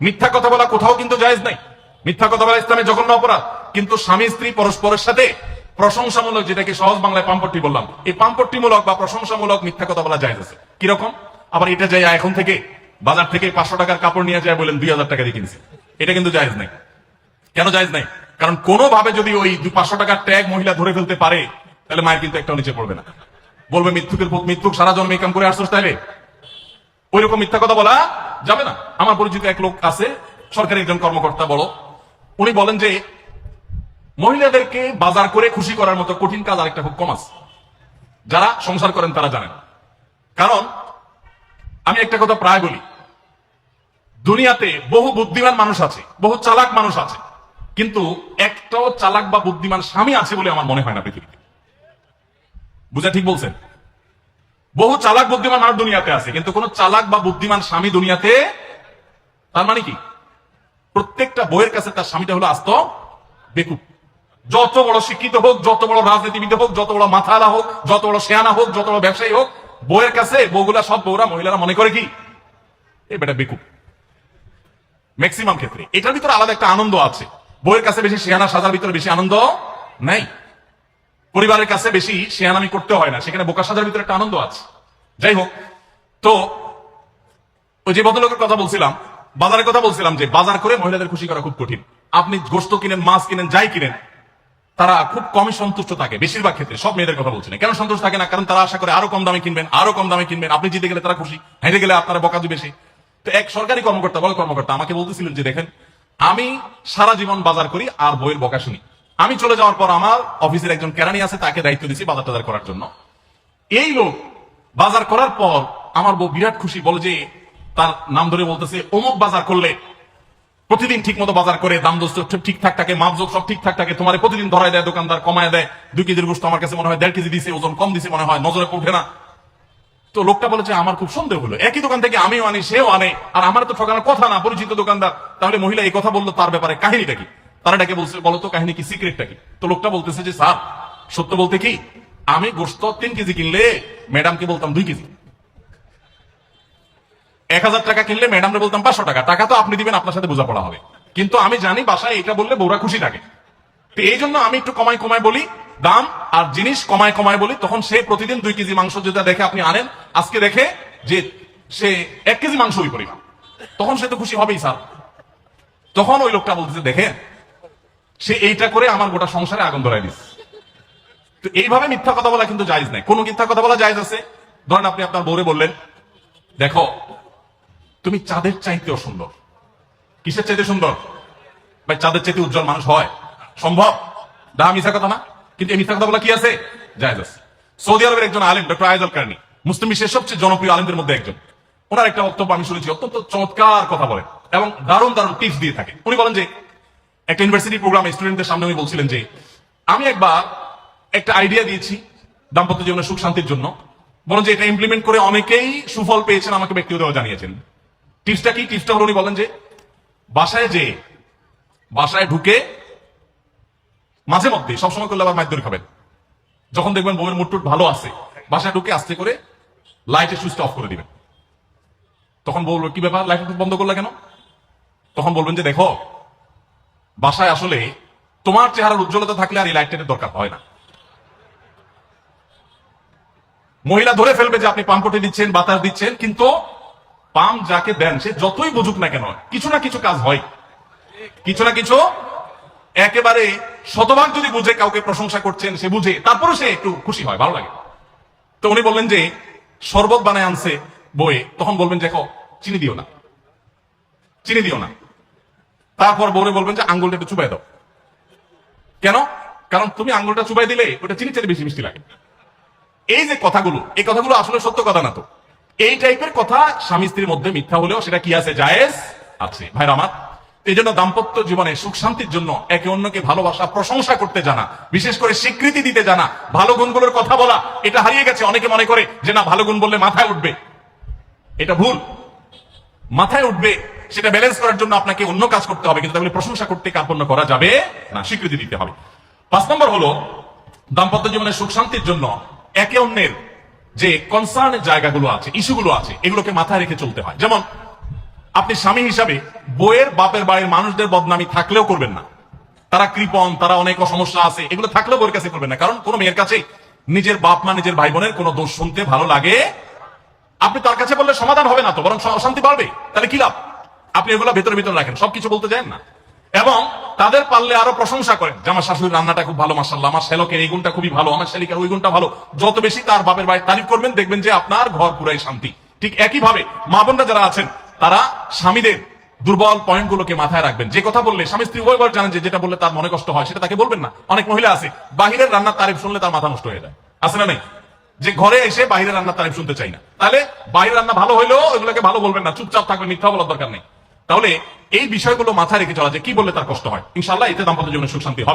মিথ্যা কথা বলা কোথাও কিন্তু জায়েজ নাই। মিথ্যা কথা বলা ইসলামে জঘন্য অপরাধ। কিন্তু স্বামী, স্ত্রী পরস্পরের সাথে প্রশংসামূলক যেটাকে সহজ বাংলায় পাম্পট্টি বললাম, এই পাম্পট্টিমূলক বা প্রশংসামূলক মিথ্যা কথা বলা জায়েজ আছে। কীরকম? আবার এটা যাই এখন থেকে, বাজার থেকে পাঁচশো টাকার কাপড় নিয়ে যায় বলেন দুই হাজার টাকা দিয়ে কিনছি। এটা কিন্তু জায়েজ নাই। কেন জায়েজ নাই? কারণ কোনোভাবে যদি ওই পাঁচশো টাকার ট্যাগ মহিলা ধরে ফেলতে পারে, তাহলে মায়ের কিন্তু একটা নিচে পড়বে না। বলবে, মৃত্যুকের মৃত্যুক সারা জন্ম এই কাম করে আসছোস তাইলে? ওই রকম মিথ্যা কথা বলা যাবে না। আমার পরিচিত এক লোক আছে, সরকারি একজন কর্মকর্তা, বড়। উনি বলেন যে, মহিলাদেরকে বাজার করে খুশি করার মতো কঠিন কাজ আরেকটা খুব কম আছে। যারা সংসার করেন তারা জানেন। কারণ, আমি একটা কথা প্রায় বলি। দুনিয়াতে বহু বুদ্ধিমান মানুষ আছে, বহু চালাক মানুষ আছে। কিন্তু একটাও চালাক বা বুদ্ধিমান স্বামী আছে বলে আমার মনে হয় না পৃথিবীতে। বুঝা ঠিক বলছেন? বহু চালাক বুদ্ধিমান মানুষ দুনিয়াতে আছে, কিন্তু কোন চালাক বা বুদ্ধিমান স্বামী দুনিয়াতে, তার মানে কি? প্রত্যেকটা বইয়ের কাছে তার স্বামীটা হলো আস্ত, বেকুব। যত বড় শিক্ষিত হোক, যত বড় রাজনীতিবিদ হোক, যত বড় মাথালা হোক, যত বড় শেয়ানা হোক, যত বড় ব্যবসায়ী হোক, বইয়ের কাছে বউগুলা সব বউরা মহিলারা মনে করে কি? এই বেটা বেকুব। ম্যাক্সিমাম ক্ষেত্রে। এটার ভিতরে আলাদা একটা আনন্দ আছে। বইয়ের কাছে বেশি শেয়ানা, সাজার ভিতরে বেশি আনন্দ নাই। পরিবারের কাছে বেশি শেয়ানামি করতে হয় না। সেখানে বোকা সাজার ভিতরে একটা আনন্দ আছে। যাই হোক, তো ওই যে ভদ্রলোকের কথা বলছিলাম, বাজারের কথা বলছিলাম যে বাজার করে মহিলাদের খুশি করা খুব কঠিন। আপনি গোস্ত কিনেন, মাছ কিনেন, যাই কিনেন, তারা খুব কমই সন্তুষ্ট থাকে বেশিরভাগ ক্ষেত্রে, সব মেয়েদের কথা বলছেন কেন সন্তুষ্ট থাকে না? কারণ তারা আশা করে আরও কম দামে কিনবেন, আরও কম দামে কিনবেন, আপনি জিতে গেলে তারা খুশি, হেরে গেলে আপনারা বকাজু বেশি। তো এক সরকারি কর্মকর্তা, বড় কর্মকর্তা আমাকে বলতেছিলেন যে দেখেন, আমি সারা জীবন বাজার করি আর বইয়ের বকা শুনি। আমি চলে যাওয়ার পর আমার অফিসের একজন কেরানি আছে, তাকে দায়িত্ব দিচ্ছি বাজার টাজার করার জন্য। এই লোক বাজার করার পর আমার বউ বিরাট খুশি, বলে যে তার নাম ধরে বলতেছে, অমুক বাজার করলে প্রতিদিন ঠিক মতো বাজার করে, দাম দোস্ত ঠিকঠাক থাকে, মাপজোক সব ঠিকঠাক থাকে, তোমার প্রতিদিন ধরায় দেয়, দোকানদার কমায় দেয়, দুই কেজির গোস্ত আমার কাছে মনে হয় দেড় কেজি দিছে, ওজন কম দিছে মনে হয়, নজরে উঠে না। তো লোকটা বলেছে, আমার খুব সন্দেহ হলো। একই দোকান থেকে আমিও আনি, সেও আনে, আর আমার তো ঠকানোর কথা না, পরিচিত দোকানদার। তাহলে মহিলা এই কথা বলল, তার ব্যাপারে কাহিনীটা কি? তারা ডেকে বলছে বলতো কাহিনী কি? সিক্রেটটা কি? তো লোকটা বলতেছে যে, স্যার, সত্য বলতে কি আমি গোস্ত তিন কেজি কিনলে ম্যাডামকে বলতাম দুই কেজি। এক হাজার টাকা কিনলে ম্যাডামরে বলতাম পাঁচশো টাকা। টাকা তো আপনি দিবেন, আপনার সাথে বোঝাপড়া হবে। কিন্তু আমি জানি বাসায় এটা বললে বউরা খুশি থাকে। তো এই জন্য আমি একটু কমাই কমাই বলি, দাম আর জিনিস কমায় কমায় বলি। তখন সে প্রতিদিন দুই কেজি মাংস যেটা দেখে আপনি আনেন, আজকে দেখে যে সে এক কেজি মাংস ওই পরিমাণ। তখন সে তো খুশি হবেই স্যার। তখন ওই লোকটা বলতেছে দেখে সে এইটা করে আমার গোটা সংসারে আগুন ধরাই দিস তো এইভাবে মিথ্যা কথা বলা কিন্তু জায়জ নাই। কোন মিথ্যা কথা বলা জায়জ আছে? ধরেন আপনি আপনার বউরে বললেন, দেখো, তুমি চাঁদের চাইতেও সুন্দর। কিসের চাইতে সুন্দর? ভাই, চাঁদের চাইতে উজ্জ্বল মানুষ হয়। সম্ভব? দা মিথ্যা কথা না? কিন্তু এই মিথ্যা কথা বলা কি আছে? জায়েজ আছে। সৌদি আরবের একজন আলিম, ডক্টর আয়জল কারণী মুসলিম বিশ্বের সবচেয়ে জনপ্রিয় আলিমদের মধ্যে একজন। ওনার একটা বক্তব্য আমি শুনেছি, অত্যন্ত চমৎকার কথা বলেন এবং দারুণ দারুণ টিপস দিয়ে থাকে। উনি বলেন যে, একটা ইউনিভার্সিটি প্রোগ্রামে স্টুডেন্টদের সামনে উনি বলছিলেন যে, আমি একবার একটা আইডিয়া দিয়েছি দাম্পত্য জীবনে সুখ শান্তির জন্য। বলেন যে এটা ইমপ্লিমেন্ট করে অনেকেই সুফল পেয়েছেন, আমাকে ব্যক্তিগত জানিয়েছেন। টিপসটা কি? টিপসটা হলো উনি বলেন যে, বাসায় যে বাসায় ঢুকে মাঝে মধ্যে, সবসময় করলে আবার মাইদুর খাবেন। যখন দেখবেন বউয়ের মুটটুট ভালো আছে, বাসায় ঢুকে আস্তে করে লাইটের সুইচটা অফ করে দিবেন। তখন বলব, কি ব্যাপার? লাইট বন্ধ করলে কেন? তখন বলবেন যে, দেখো, বাসায় আসলে তোমার চেহারার উজ্জ্বলতা থাকলে আর এই লাইটের দরকার হয় না। মহিলা ধরে ফেলবে যে আপনি পাম্পটে দিচ্ছেন, বাতাস দিচ্ছেন, কিন্তু পাম্প যাকে দেন, সে যতই বুঝুক না কেন, কিছু না কিছু কাজ হয়। কিছু না কিছু একেবারে শতভাগ যদি বুঝে কাউকে প্রশংসা করছেন, সে বুঝে তারপরে সে একটু খুশি হয়, ভালো লাগে। তো উনি বললেন যে, শরবত বানায় আনছে বয়ে তখন বলবেন দেখো, চিনি দিও না। চিনি দিও না। তারপর বউরে বলবেন যে, আঙ্গুলটা একটু চুবাই দাও। কেন? কারণ তুমি আঙ্গুলটা চুবাই দিলে, ওটা চিনি চেয়ে বেশি মিষ্টি লাগে। এই যে কথাগুলো, এই কথাগুলো আসলে সত্য কথা না তো। এই টাইপের কথা স্বামী স্ত্রীর মধ্যে মিথ্যা হলেও সেটা কি আছে? জায়েজ আছে। ভাইরা আমার এই জন্য দাম্পত্য জীবনে সুখ শান্তির জন্য একে অন্যকে ভালোবাসা, প্রশংসা করতে জানা, বিশেষ করে স্বীকৃতি দিতে জানা, ভালো গুণগুলোর কথা বলা, এটা হারিয়ে গেছে অনেকে মনে করে যে না, ভালো গুণ বললে মাথায় উঠবে। এটা ভুল। মাথায় উঠবে, সেটা ব্যালেন্স করার জন্য আপনাকে অন্য কাজ করতে হবে, কিন্তু তাহলে প্রশংসা করতে কার্পণ্য করা যাবে না, স্বীকৃতি দিতে হবে। পাঁচ নম্বর হলো, দাম্পত্য জীবনের সুখ শান্তির জন্য একে অন্যের যে কনসার্নের জায়গাগুলো আছে, ইস্যুগুলো আছে, এগুলোকে মাথায় রেখে চলতে হয়। যেমন, আপনি স্বামী হিসাবে বইয়ের বাপের বাড়ির মানুষদের বদনামি থাকলেও করবেন না। তারা কৃপণ, তারা অনেক সমস্যা আছে, এগুলো থাকলেও বইয়ের কাছে করবেন না। কারণ কোন মেয়ের কাছে নিজের বাপ মা, নিজের ভাই বোনের কোনো দোষ শুনতে ভালো লাগে। আপনি তার কাছে বললে সমাধান হবে না তো, বরং অশান্তি বাড়বে। তাহলে কি লাভ? আপনি এগুলো ভেতরে, ভিতরে রাখেন, সবকিছু বলতে যান না। এবং তাদের পারলে আরও প্রশংসা করেন যে, আমার শাশুড়ির রান্নাটা খুব ভালো মাসাল্লাহ আমার শ্যালকের এই গুণটা খুবই ভালো, আমার শালিকার ওই গুণটা ভালো। যত বেশি তার বাপের বাড়ি তারিফ করবেন, দেখবেন যে আপনার ঘর পুরাই শান্তি। ঠিক একই ভাবে মা বোনরা যারা আছেন, তারা স্বামীদের দুর্বল পয়েন্ট গুলোকে মাথায় রাখবেন। যে কথা বললে, স্বামী স্ত্রী উভয়বার জানেন যে, যেটা বললে তার মনে কষ্ট হয়, সেটা তাকে বলবেন না। অনেক মহিলা আছে, বাহিরের রান্নার তারিফ শুনলে তার মাথা নষ্ট হয়ে যায়। আছে না নেই? যে ঘরে এসে বাইরের রান্নার তারিফ শুনতে চাই না। তাহলে বাইরের রান্না ভালো হইলেও ওইগুলোকে ভালো বলবেন না। চুপচাপ থাকবে মিথ্যা বলার দরকার নেই। তাহলে এই বিষয়গুলো মাথায় রেখে চলা যে কি বললে তার কষ্ট হয়? ইনশাল্লাহ এতে দাম্পত্য জীবনে সুখ শান্তি হবে।